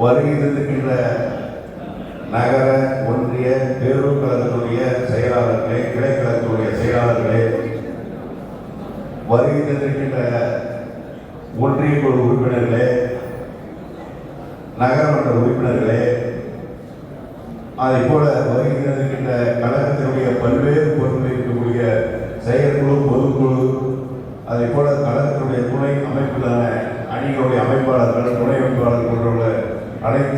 வருகை நகர ஒன்றிய பேரூர் கழகத்துடைய செயலாளர்களே கிளை கழகத்துடைய செயலாளர்களே வருகின்றிருக்கின்ற ஒன்றிய குழு உறுப்பினர்களே நகரமன்ற உறுப்பினர்களே அதை போல வருகின்றிருக்கின்ற கழகத்தினுடைய பல்வேறு பொறுப்பில் இருக்கக்கூடிய செயற்குழு பொதுக்குழு அதை போல கழகத்தினுடைய துணை அமைப்பிலான அணிகளுடைய அமைப்பாளர்கள்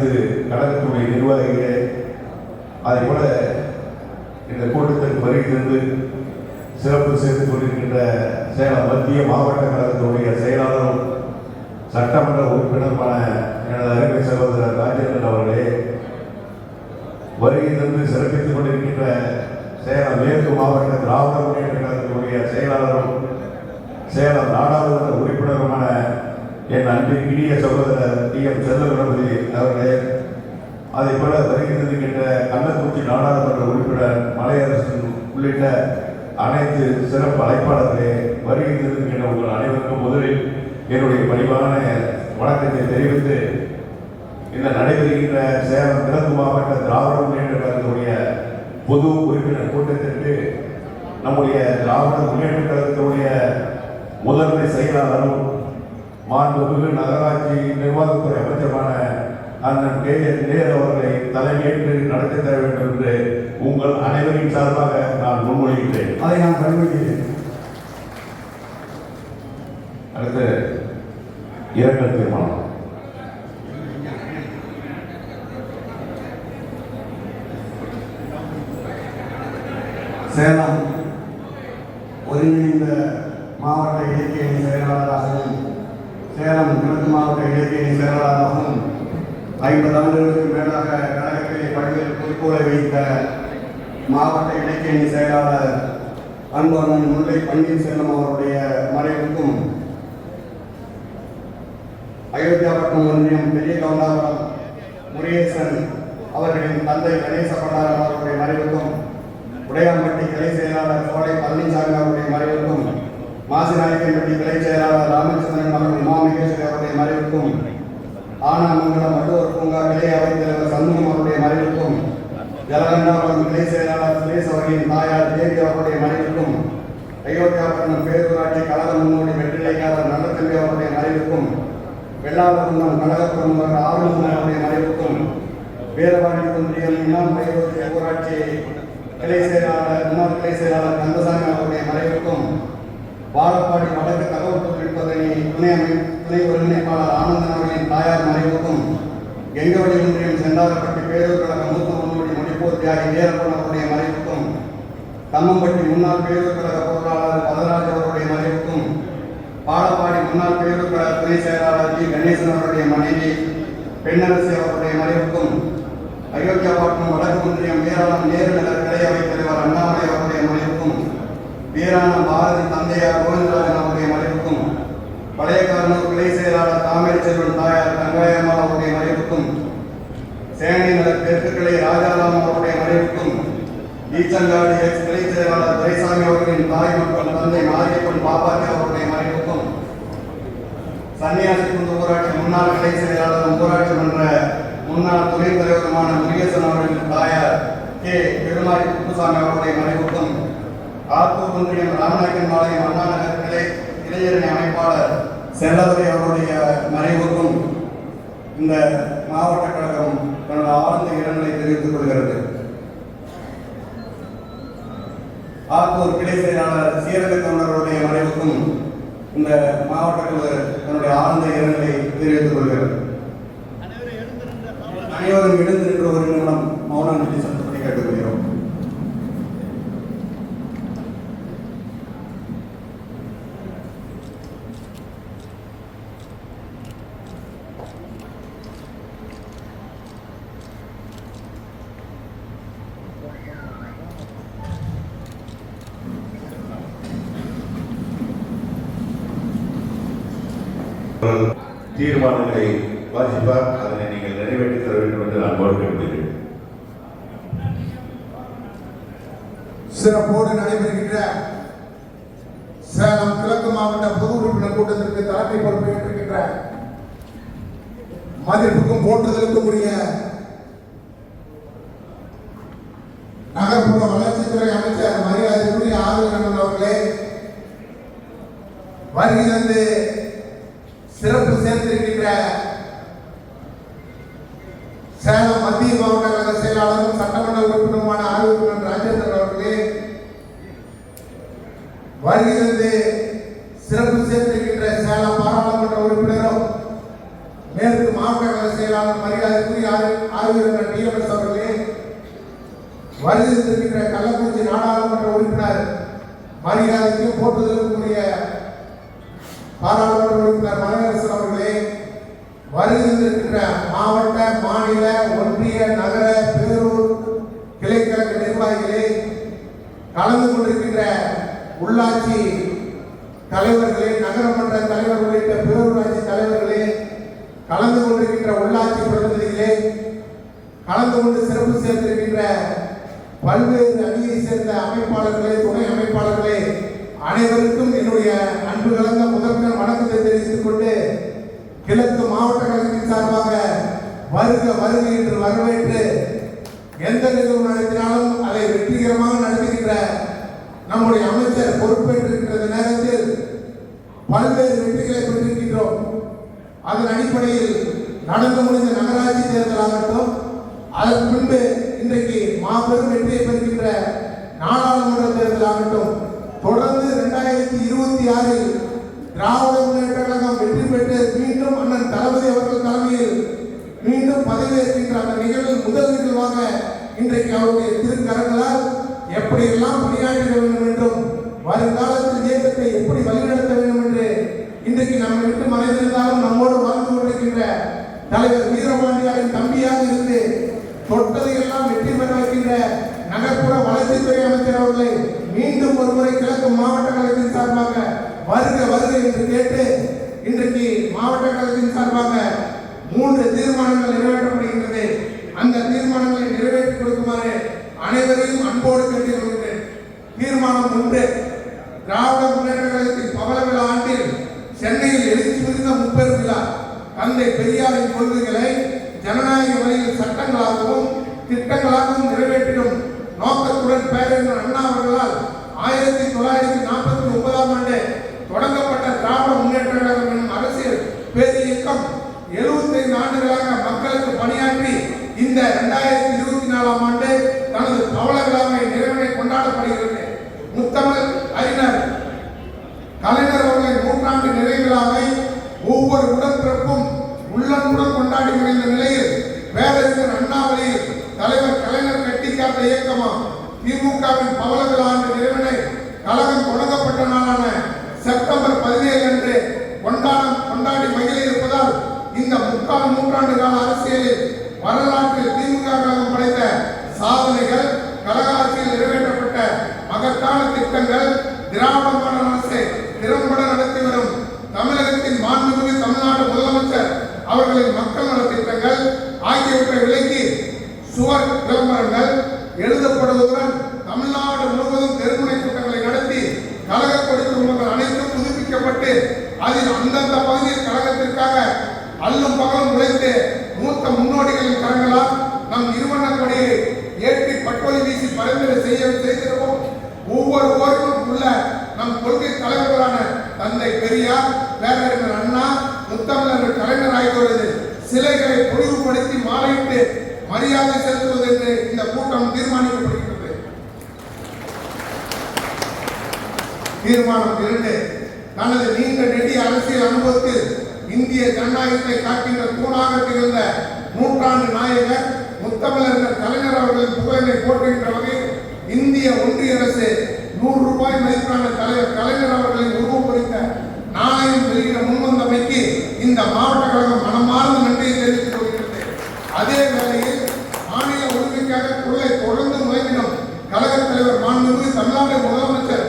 அனைத்து கழகத்தினுடைய நிர்வாகிகளே அதை போல இந்த கூட்டத்திற்கு வருகிறது சிறப்பு சேர்த்துக் கொண்டிருக்கின்ற சேலம் மத்திய மாவட்ட கழகத்துடைய செயலாளரும் சட்டமன்ற உறுப்பினருமான எனது அருமை சகோதரர் ராஜேந்திரன் அவர்களே வருகை தந்து சிறப்பித்துக் கொண்டிருக்கின்ற சேலம் மேற்கு மாவட்ட திராவிட முன்னேற்ற கழகத்துடைய செயலாளரும் சேலம் நாடாளுமன்ற உறுப்பினருமான என் அன்பின் இனிய சகோதரர் டி. எம். செல்வகணபதி அவர்களே அதே போல வருகை கள்ளக்குறிச்சி நாடாளுமன்ற உறுப்பினர் மலையரசன் உள்ளிட்ட அனைத்து சிறப்பு அழைப்பாளர்களே வருகை உங்கள் அனைவருக்கும் முதலில் என்னுடைய பணிவான வணக்கத்தை தெரிவித்து இந்த நடைபெறுகின்ற சேலம் கிழக்கு மாவட்ட திராவிட முன்னேற்ற கழகத்துடைய பொது உறுப்பினர் கூட்டத்திற்கு நம்முடைய திராவிட முன்னேற்ற கழகத்துடைய முதன்மை செயலாளரும் மாண்புமிகு நகராட்சி நிர்வாகத்துறை அமைச்சருமான அண்ணன் கே என் நேரு அவர்களை தலைமையேற்று நடத்தி தர வேண்டும் என்று உங்கள் அனைவரின் சார்பாக நான் முன்மொழிகிறேன் அதை நான் கண்டுபிடிக்கிறேன் அடுத்து இரங்கல் தீர்மானம். சேலம் ஒருங்கிணைந்த மாவட்ட இலக்கிய அணி செயலாளராகவும் சேலம் கிழக்கு மாவட்ட இலக்கிய அணி செயலாளராகவும் ஐம்பது ஆண்டுகளுக்கு மேலாக கழகத்திலே பல்வேறு குறிக்கோளை வைத்த மாவட்ட இலக்கிய செயலாளர் அன்பரன் முல்லை பன்னீர்செல்வம் அவருடைய மறைவுக்கும் அயோத்தியாபட்டினம் ஒன்றியம் பெரிய கவுண்டாபுரம் முருகேசன் அவர்களின் தந்தை கணேச பண்டாரம் அவருடைய மறைவுக்கும் உடையாம்பட்டி கிளை செயலாளர் கோடை பழனிசாமி அவருடைய மறைவுக்கும் மாசிநாயக்கன்பட்டி கிளை செயலாளர் ராமச்சந்திரன் அவர்கள் உமாமகேஸ்வரி அவருடைய மறைவுக்கும் ஆனாமங்கலம் வள்ளுவர் மட்டும் ஒரு அவைத் தலைவர் சண்முகம் அவருடைய மறைவுக்கும் ஜலகண்டாபுரம் கிளை செயலாளர் சுரேஷ் அவர்களின் தாயார் தேவி அவருடைய மறைவுக்கும் அயோத்தியாபட்டினம் பேரூராட்சி கழக முன்னோடி வெற்றிலைக்காரர் நல்லத்தம்பி அவருடைய மறைவுக்கும் வெள்ளாளகுந்தம் கழக பிரமுகர் ஆறுமுகன் அவருடைய மறைவுக்கும் வீரவாணி ஒன்றியம் இமாம் பைரோசிய ஊராட்சி கிளை செயலாளர் முன்னாள் கிளை செயலாளர் கந்தசாமி அவருடைய மறைவுக்கும் வாழப்பாடி வடக்கு தகவல் தொழில்நுட்பத்தணி துணை அமை துணை ஒருங்கிணைப்பாளர் ஆனந்தன் அவர்களின் தாயார் மறைவுக்கும் கெங்கவடி ஒன்றியம் செந்தாரப்பட்டி பேரூர் கழக மூத்த முன்னோடி மணிப்பூர் தியாகி நேரப்பன் அவருடைய மறைவுக்கும் தம்மம்பட்டி முன்னாள் பேரூர் கழக பொருளாளர் பதராஜ் அவருடைய மறைவுக்கும் பாலப்பாடி முன்னாள் பேரூர் கழக துணை செயலாளர் ஜி கணேசன் அவருடைய மனைவி பெண்ணரசி அவருடைய மறைவுக்கும் அயோத்தியாபட்டினம் வடக்கு ஒன்றியம் வீராணம் நேரு நகர் தலைவர் அண்ணாமலை அவருடைய மறைவுக்கும் வீராணம் பாரதி தந்தையார் கோவிந்தராஜன் அவருடைய மறைவுக்கும் பழையக்காரனூர் கிளை செயலாளர் தாமரை செல்வன் தாயார் தங்காயம்மாள் அவருடைய மறைவுக்கும் சேனை நகர் தெற்கு ராஜாராம் அவருடைய மறைவுக்கும் ஈச்சங்காடு எக்ஸ் கிளை செயலாளர் துரைசாமி அவர்களின் தாய் மக்கள் தந்தை மாரியப்பன் பாப்பாஜி அவருடைய மறைவுக்கும் சன்னியாசி குந்து ஊராட்சி முன்னாள் கிளை செயலாளரும் ஊராட்சி மன்ற முன்னாள் துணை தலைவருமான முருகேசன் அவர்களின் தாயார் கே. பெருமாள் குப்புசாமி அவருடைய மறைவுக்கும் ஆத்தூர் ஒன்றியம் ராமநாயக்கன் பாளையம் அண்ணா நகர் கிளை இளைஞரணி அமைப்பாளர் செல்லதுரை அவருடைய மறைவுக்கும் இந்த மாவட்ட கழகம் தன்னோட ஆழ்ந்த இரங்கலை தெரிவித்துக் கொள்கிறது. ஆத்தூர் கிளை செயலாளர் சீரக தொண்டர்களுடைய மறைவுக்கும் இந்த மாவட்ட குழு தன்னுடைய ஆழ்ந்த இரங்கலை தெரிவித்துக் கொள்கிறது. அனைவரும் எழுந்து நின்று ஒரு நிமிடம் மௌன அஞ்சலி செலுத்தும்படி கேட்டுக்கொள்கிறோம் தீர்மானங்களை வாசிப்பார். அதனை நீங்கள் நிறைவேற்றி தர வேண்டும் என்று நான் கோரிக்கை சிறப்போடு நடைபெறுகின்ற சேலம் கிழக்கு மாவட்ட பொது உறுப்பினர் கூட்டத்திற்கு தலைமை பொறுப்பேற்றிருக்கின்ற மதிப்புக்கும் போற்றுதலுக்கும் உரிய நகர்ப்புற வளர்ச்சித்துறை அமைச்சர் மரியாதைக்குரிய ஆளுநர் அவர்களே வருகை இருக்கிற சேலம் மத்திய மாவட்ட கழக செயலாளரும் சட்டமன்ற உறுப்பினருமான ஆளுநர் ராஜேந்திரன் அவர்களே வருகிறது சிறப்பு சேர்த்திருக்கின்ற சேலம் பாராளுமன்ற உறுப்பினரும் மேற்கு மாவட்ட கழக செயலாளர் மரியாதைக்குரிய ஆளுநர் டிஎம்எஸ் அவர்களே வருகை கள்ளக்குறிச்சி நாடாளுமன்ற உறுப்பினர் மரியாதைக்கு போட்டுதலுக்குரிய பாராளுமன்ற உறுப்பினர் மலையரசன் வருகின்ற மாவட்ட மாநில ஒன்றிய நகர பேரூர் கிளைக்கழக நிர்வாகிகளே கலந்து கொண்டிருக்கின்ற உள்ளாட்சி தலைவர்களே நகரமன்ற தலைவர் உள்ளிட்ட பேரூராட்சி தலைவர்களே கலந்து கொண்டிருக்கின்ற உள்ளாட்சி பிரதிநிதிகளே கலந்து கொண்டு சிறப்பு சேர்ந்திருக்கின்ற பல்வேறு அணியை சேர்ந்த அமைப்பாளர்களே துணை அமைப்பாளர்களே அனைவருக்கும் என்னுடைய அன்பு கலந்த முதற்கண் வணக்கத்தை தெரிவித்துக் கொண்டு கிழக்கு மாவட்ட கழகத்தின் சார்பாக வருக வருக என்று வரவேற்று எந்த நிகழ்வு நடத்தினாலும் அதை வெற்றிகரமாக நடத்துகின்ற நம்முடைய அமைச்சர் பொறுப்பேற்றிருக்கிற நேரத்தில் பல்வேறு வெற்றிகளை பெற்றிருக்கின்றோம். அதன் அடிப்படையில் நடந்து முடிந்த நகராட்சி தேர்தலாகட்டும் அதற்கு பின்பு இன்றைக்கு மாபெரும் வெற்றியை பெறுகின்ற நாடாளுமன்ற தேர்தலாகட்டும் தொடர்ந்து இரண்டாயிரத்தி இருபத்தி ஆறில் திராவிட முன்னேற்ற கழகம் வெற்றி பெற்று மீண்டும் அண்ணன் தளபதி அவர்கள் தலைமையில் வரவேற்கின்ற அந்த நிகழ்வில் முதல் நிகழ்வாக இன்றைக்கு அவருடைய திருக்கரங்களால் எப்படியெல்லாம் பணியாற்ற வேண்டும் என்றும் வருங்காலத்தில் இயக்கத்தை எப்படி வழிநடத்த வேண்டும் என்று இன்றைக்கு நம்மை விட்டு மறைந்திருந்தாலும் நம்மோடு வாழ்ந்து கொண்டிருக்கின்ற தலைவர் வீரபாண்டியாரின் தம்பியாக இருந்து தொட்டதை எல்லாம் வெற்றி பெற வைக்கின்ற நகர்ப்புற வளர்ச்சித்துறை அமைச்சர் அவர்களை மீண்டும் ஒருமுறை கிழக்கு மாவட்ட கழகத்தின் சார்பாக வருக வருக என்று கேட்டு இன்றைக்கு மாவட்ட கழகத்தின் சார்பாக மூன்று தீர்மானங்கள் நிறைவேற்றப்படுகின்றது அந்த தீர்மானங்களை நிறைவேற்றி கொடுக்குமாறு அனைவரையும் அன்போடு கேட்டுக்கொள்கிறேன் தீர்மானம் ஒன்று. திராவிட முன்னேற்ற கழகத்தின் பவள விழா ஆண்டில் சென்னையில் எழுச்சி மிகுந்த முப்பெரும் விழா. தந்தை பெரியாரின் கொள்கைகளை ஜனநாயக வழியில் சட்டங்களாகவும் திட்டங்களாகவும் நிறைவேற்றிடும் நோக்கத்துடன் பேரறிஞர் அண்ணா தீர்மானம் இரண்டு தனது நீண்ட நெடிய அரசியல் அனுபவத்தில் இந்திய ஜனநாயகத்தை காக்கின்ற தூணாக திகழ்ந்த நூற்றாண்டு நாயகர் முத்தமிழர் கலைஞர் அவர்களின் புகழை போற்றுகின்ற வகையில் இந்திய ஒன்றிய அரசு நூறு ரூபாய் மதிப்பிலான தலைவர் கலைஞர் அவர்களின் உருவம் குறித்த நாணயம் வெளியிட முன்வந்தமைக்கு இந்த மாவட்ட கழகம் மனமார்ந்த நன்றியை தெரிவித்துக் கொள்கிறது அதே வேளையில் மாநில உரிமைக்காக குரலை தொடர்ந்து முழங்கிடும் கழக தலைவர் மாண்புமிகு தமிழ்நாடு முதலமைச்சர்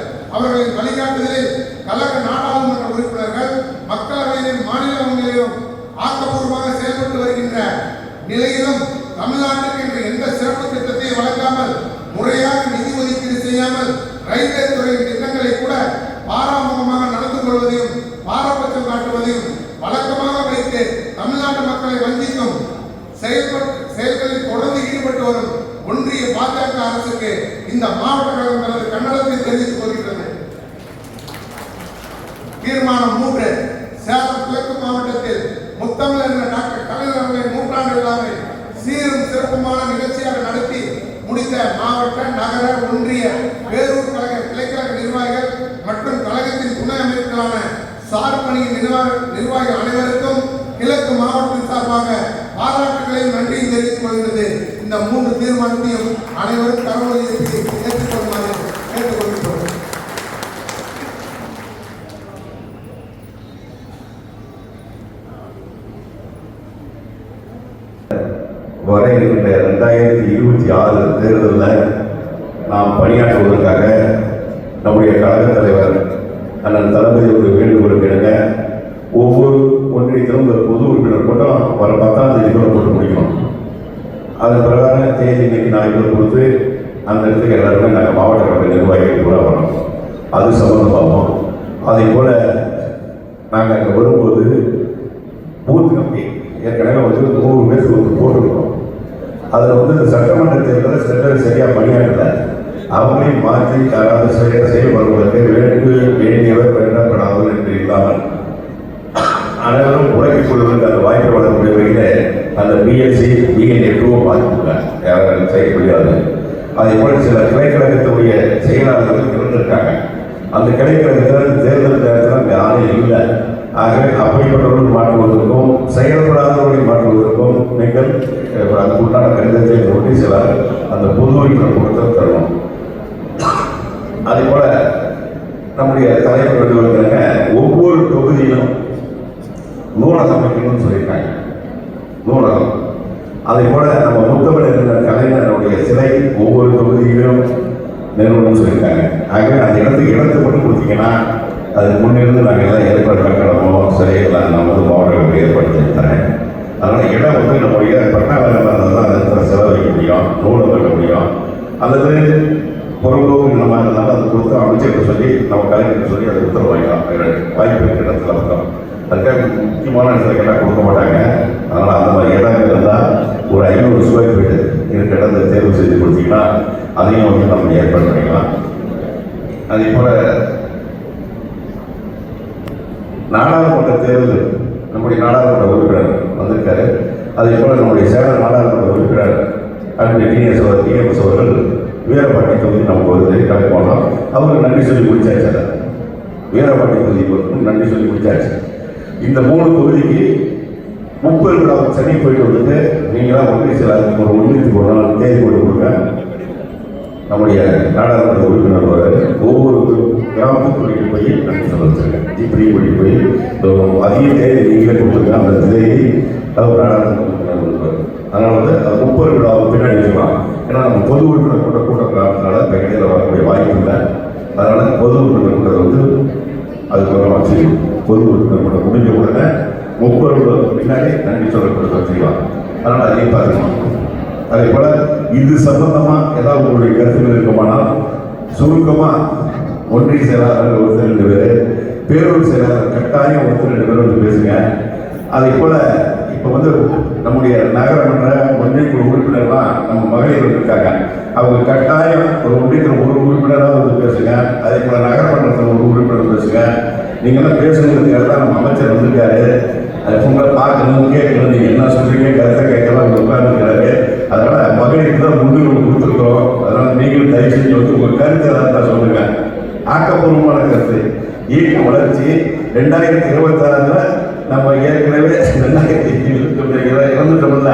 அவர்களின் கழக நாடாளுமன்ற உறுப்பினர்கள் மக்களவையிலும் மாநிலங்களிலும் ஆக்கப்பூர்வமாக செயல்பட்டு வருகின்ற நிலையிலும் தமிழ்நாட்டுக்கு இன்று எந்த சிறப்பு திட்டத்தையும் வழங்காமல் முறையாக நிதி ஒதுக்கீடு செய்யாமல் ரயில்வே துறையின் திட்டங்களை கூட பாராமுகமாக நடந்து கொள்வதையும் பாரபட்சம் காட்டுவதையும் வழக்கமாக வைத்து தமிழ்நாட்டு மக்களை வஞ்சிக்கும் செயல்பட்டு செயல்களில் தொடர்ந்து ஈடுபட்டு வரும் ஒன்றிய பாஜக அரசுக்கு இந்த மாவட்ட கழகம் தனது கன்னடத்தை தெரிவித்துக் கொள்கிறது தீர்மானம் மூன்று. சேலம் கிழக்கு மாவட்டத்தில் முத்தமிழர் டாக்டர் கலைஞர் அவர்களின் நூற்றாண்டு விழாவை சீரும் சிறப்புமான நிகழ்ச்சியாக நடத்தி முடித்த மாவட்ட நகர ஒன்றிய வேலூர் கழக கிளைக்கழக நிர்வாகிகள் மற்றும் கழகத்தின் துணை அமைப்புகளான சார்பணியின் நிர்வாக நிர்வாகிகள் அனைவருக்கும் கிழக்கு மாவட்டத்தின் சார்பாக பாராட்டுகளையும் நன்றியும் தெரிவித்துக் கொள்கிறது. இந்த மூன்று தீர்மானத்தையும் அனைவரும் கரவொலி எழுப்பி வர இருக்கின்ற ரெண்டாயிரத்தி இருபத்தி ஆறு தேர்தலில் நாம் பணியாற்றுவதற்காக நம்முடைய கழகத் தலைவர் அண்ணன் தளபதி ஒரு வேண்டுகோள் இணங்க ஒவ்வொரு ஒன்றியத்திலும் ஒரு பொது உறுப்பினர் கூட்டம் வர பத்தாம் தேதிக்குள்ள போட்டு முடிக்கணும். அதன் பிரகாரம் தேதி இன்னைக்கு நாளைக்கு கொடுத்து அந்த இடத்துக்கு எல்லாருமே நாங்கள் மாவட்ட கழக நிர்வாகிகள் கூட வரணும். அது சம்மந்தமாகும் அதே போல் நாங்கள் அங்கே வரும்போது பூத் கம்பி ஏற்கனவே வந்து நூறு பேர் வந்து போட்டிருக்கோம். அதில் வந்து இந்த சட்டமன்ற தேர்தலில் சில சரியாக பணியாற்றல. அவங்களையும் மாற்றி தராத சரியாக செயல்படுவதற்கு வேண்டு வேண்டியவர் வேண்டப்படாதவர் என்று இல்லாமல் அனைவரும் உழைக்கிக் கொள்வதற்கு அந்த வாய்ப்பு வழங்கக்கூடிய வகையில் அந்த பிஎஸ்சி பிஎன்ஏ டூவை மாற்றிருக்காங்க யாரும் செய்ய முடியாது. அதே போல சில கிளைக்கழகத்துடைய செயலாளர்கள் இருந்திருக்காங்க. அந்த கிளைக்கழகத்தில் தேர்தல் நேரத்தில் பொது உறுப்பினர் கூட்டத்தில் தரணும் அதே போல நம்முடைய தலைவர் வேண்டுகோளுக்காக ஒவ்வொரு தொகுதியிலும் நூலகம் அமைக்கணும்னு சொல்லியிருக்காங்க நூலகம் அதே போல நம்ம முத்தமிழர் கலைஞருடைய சிலை ஒவ்வொரு தொகுதியிலும் நிறுவனம் சொல்லியிருக்காங்க ஆகவே அந்த இடத்துக்கு இடத்தை மட்டும் கொடுத்தீங்கன்னா அதுக்கு முன்னிருந்து நாங்கள் எல்லாம் ஏற்பாடு கட்டணமோ சிலையெல்லாம் நான் வந்து மாவட்டங்களுக்கு ஏற்பாடு செய்து தரேன் அதனால் இடம் வந்து நம்முடைய பட்டாளர் இருந்தால் தான் அந்த இடத்துல செலவழிக்க முடியும் நூலம் கட்ட முடியும் அல்லது பொருளோ இந்த மாதிரி இருந்தாலும் அதை கொடுத்து அமைச்சர்கிட்ட சொல்லி நம்ம கலைஞர்கிட்ட சொல்லி அதை உத்தரவு வாங்கிக்கலாம் வாய்ப்பு இருக்கிற இடத்துல மட்டும் அதுக்காக முக்கியமான இடத்துக்கெல்லாம் கொடுக்க மாட்டாங்க. அதனால் அந்த மாதிரி இடம் இருந்தால் ஒரு ஐநூறு ஸ்கொயர் ஃபீட்டு இருக்கிற இடத்தை தேர்வு செய்து கொடுத்தீங்கன்னா அதையும் வந்து நம்ம ஏற்பாடு பண்ணிக்கலாம். அதே போல் நாடாளுமன்ற தேர்தல் நம்முடைய நாடாளுமன்ற உறுப்பினர் வந்திருக்காரு. அதே போல் நம்முடைய சேலம் நாடாளுமன்ற உறுப்பினர் அன்றைய இனிய அவர் டிஎம்எஸ் அவர்கள் வீரபாண்டி தொகுதி நமக்கு வருது கலந்து போனோம் அவருக்கு நன்றி சொல்லி முடிச்சாச்சு அதை வீரபாண்டி தொகுதிக்கு நன்றி சொல்லி முடிச்சாச்சு. இந்த மூணு தொகுதிக்கு முப்பது விழா சென்னை போயிட்டு வந்துட்டு நீங்களாம் ஒன்றிய செயலாளருக்கு ஒரு ஒன்றியத்துக்கு ஒரு நாள் தேதி போட்டு கொடுங்க. நம்முடைய நாடாளுமன்ற உறுப்பினர் வராரு. ஒவ்வொரு கிராமத்துக்கு கூட்டிட்டு போய் நன்றி சொல்ல வச்சிருக்கேன் இப்படி கூட்டிட்டு போய் அதிக தேதி நீங்களே கொடுத்துருங்க. அந்த தேதி அவர் நாடாளுமன்ற அதனால வந்து அது முப்பது விழாவை பின்னாடி வச்சுக்கலாம் ஏன்னா நம்ம பொது உறுப்பினர் கூட்ட கூட்ட கிராமத்தினால இப்போ இடையில வரக்கூடிய வாய்ப்பு இல்லை. அதனால பொது உறுப்பினர் கூட்டம் வந்து அது ஒரு வச்சு பொது உறுப்பினர் கூட்டம் முடிஞ்ச உடனே முப்பது விழாவுக்கு பின்னாடி நன்றி சொல்லக்கூட வச்சுக்கலாம் அதனால் அதையும் பார்க்கலாம். அதே போல இது சம்பந்தமாக ஏதாவது உங்களுடைய கருத்துக்கள் இருக்குமானால் சுருக்கமாக ஒன்றிய செயலாளர்கள் ஒருத்தர் ரெண்டு பேர் பேரூர் செயலாளர் கட்டாயம் ஒருத்தர் ரெண்டு பேர் வந்து பேசுங்க. அதே போல இப்போ வந்து நம்முடைய நகரமன்ற ஒன்றிய குழு உறுப்பினர்லாம் நம்ம மகளிர் இருக்காங்க. அவங்க கட்டாயம் ஒரு ஒன்றியத்தில் ஒரு உறுப்பினராக வந்து பேசுங்க. அதே போல நகரமன்றத்தில் ஒரு உறுப்பினர் பேசுங்க. நீங்கள்லாம் பேசுங்கிறதுக்காக தான் நம்ம அமைச்சர் வந்திருக்காரு. அது உங்களை பார்க்கணும் கேட்கணும் நீங்கள் என்ன சொல்கிறீங்க கருத்தை கேட்கலாம் அவங்க உட்கார்ந்துருக்காரு அதனால் மகளிருக்கு தான் முன்னுரிமை கொடுத்துருக்கோம் அதனால் நீங்களும் தயவு செஞ்சு வந்து உங்கள் கருத்தை தான் சொல்லுங்க. ஆக்கப்பூர்வமான கருத்து. ஈட்டு வளர்ச்சி. ரெண்டாயிரத்தி இருபத்தாறுல நம்ம ஏற்கனவே இறந்துட்டோம்ல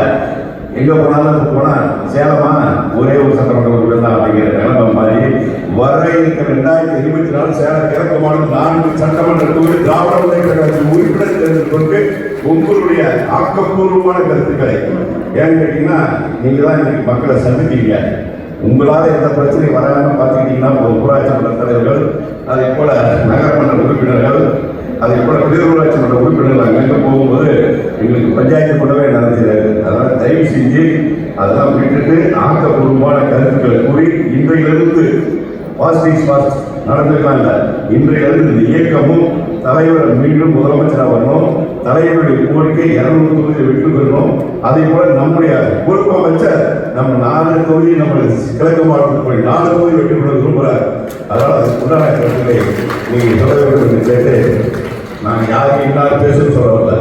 எங்க போனாலும் போனால் போனா சேலமா ஒரே ஒரு சட்டமன்ற உறுப்பினர் தான் அப்படிங்கிற நிலைமை மாதிரி வர இருக்க ரெண்டாயிரத்தி இருபத்தி நாலு சேலம் கிழக்கு மாநிலம் நான்கு சட்டமன்ற தொகுதி திராவிட முன்னேற்ற கட்சி உறுப்பினர் தேர்தல் கொண்டு உங்களுடைய ஆக்கப்பூர்வமான கருத்துக்களை. ஏன்னு கேட்டீங்கன்னா நீங்க தான் இன்னைக்கு மக்களை சந்திப்பீங்க. உங்களால் எந்த பிரச்சனையும் வராம பார்த்துக்கிட்டீங்கன்னா உங்க ஊராட்சி மன்ற தலைவர்கள் அதே போல நகரமன்ற உறுப்பினர்கள் அதே போல பேரூராட்சி மன்ற உறுப்பினர்கள் அங்கே போகும்போது எங்களுக்கு பஞ்சாயத்து கூடவே நடந்தது தயவு செஞ்சு அதெல்லாம் விட்டுட்டு ஆக்கப்பூர்வமான கருத்துக்களை கூறி இன்றையிலிருந்து பாசிட்டிவ் ஸ்பாட் நடந்திருக்கலாம் இல்ல? இன்றையிலிருந்து இந்த இயக்கமும் தலைவர் மீண்டும் முதலமைச்சராக வரணும். தலைவருடைய கோரிக்கை இருநூறு தொகுதியை வெற்றி பெறணும். அதே போல நம்முடைய பொறுப்பு அமைச்சர் நம்ம நாலு தொகுதி நம்ம கிழக்கு மாவட்டத்தில் நாலு தொகுதி வெற்றி பெற விரும்புகிறார் அதனால் அதுக்கு உண்டான கருத்துக்களை நீங்கள் சொல்ல வேண்டும் என்று கேட்டு நான் யாருக்கு இன்னார் பேசணும்னு சொல்ல வரல.